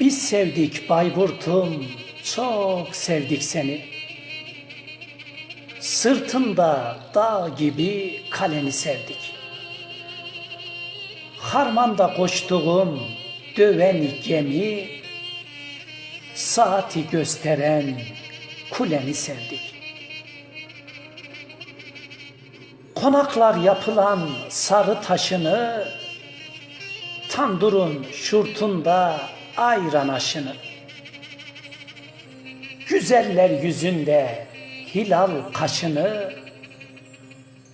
Biz sevdik Bayburt'um, çok sevdik seni. Sırtında dağ gibi kaleni sevdik. Harmanda koştuğum döven gemi, saati gösteren kuleni sevdik. Konaklar yapılan sarı taşını, tandurun şurtunda ayran aşını. Güzeller yüzünde hilal kaşını,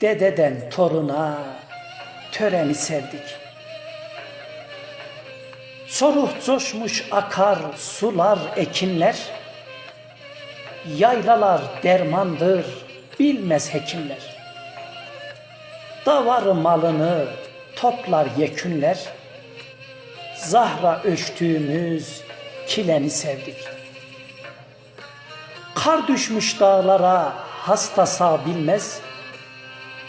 dededen toruna töreni sevdik. Soruh coşmuş akar sular ekinler, yaylalar dermandır bilmez hekimler. Davarı malını toplar yekünler, Zahra ölçtüğümüz kileni sevdik. Kar düşmüş dağlara hasta sağ bilmez,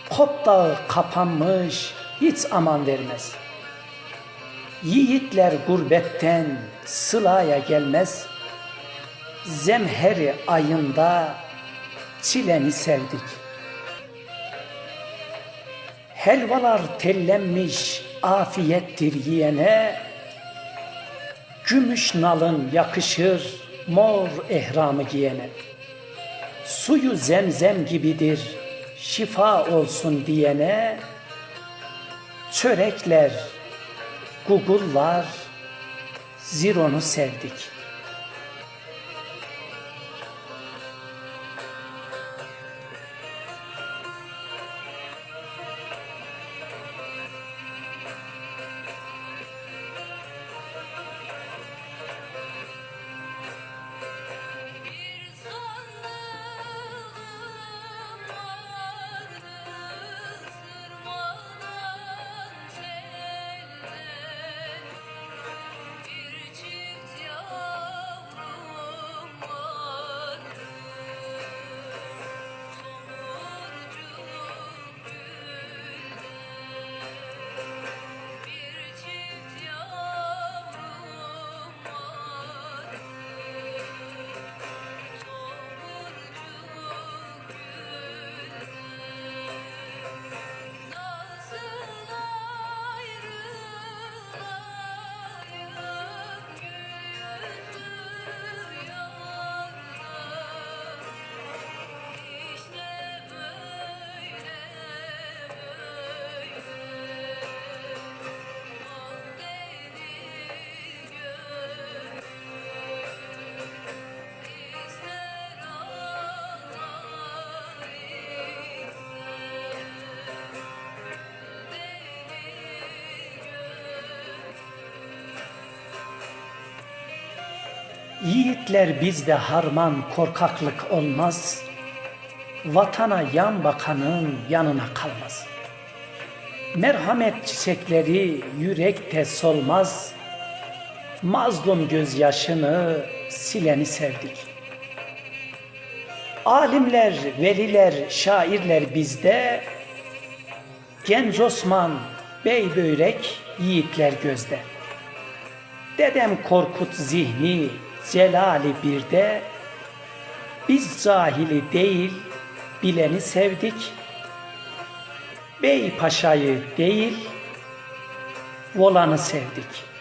Kop dağı kapanmış hiç aman vermez. Yiğitler gurbetten sılaya gelmez, Zemheri ayında çileni sevdik. Helvalar tellenmiş afiyettir yiyene, Gümüş nalın yakışır mor ehramı giyene. Suyu zemzem gibidir şifa olsun diyene. Çörekler, gugullar, zironu sevdik.'' Yiğitler bizde harman korkaklık olmaz. Vatana yan bakanın yanına kalmaz. Merhamet çiçekleri yürekte solmaz. Mazlum gözyaşını sileni sevdik. Alimler, veliler, şairler bizde. Genç Osman, Bey Börek, yiğitler gözde. Dedem Korkut zihni celali birde Biz cahili değil bileni sevdik Bey Paşa'yı değil Volan'ı sevdik.''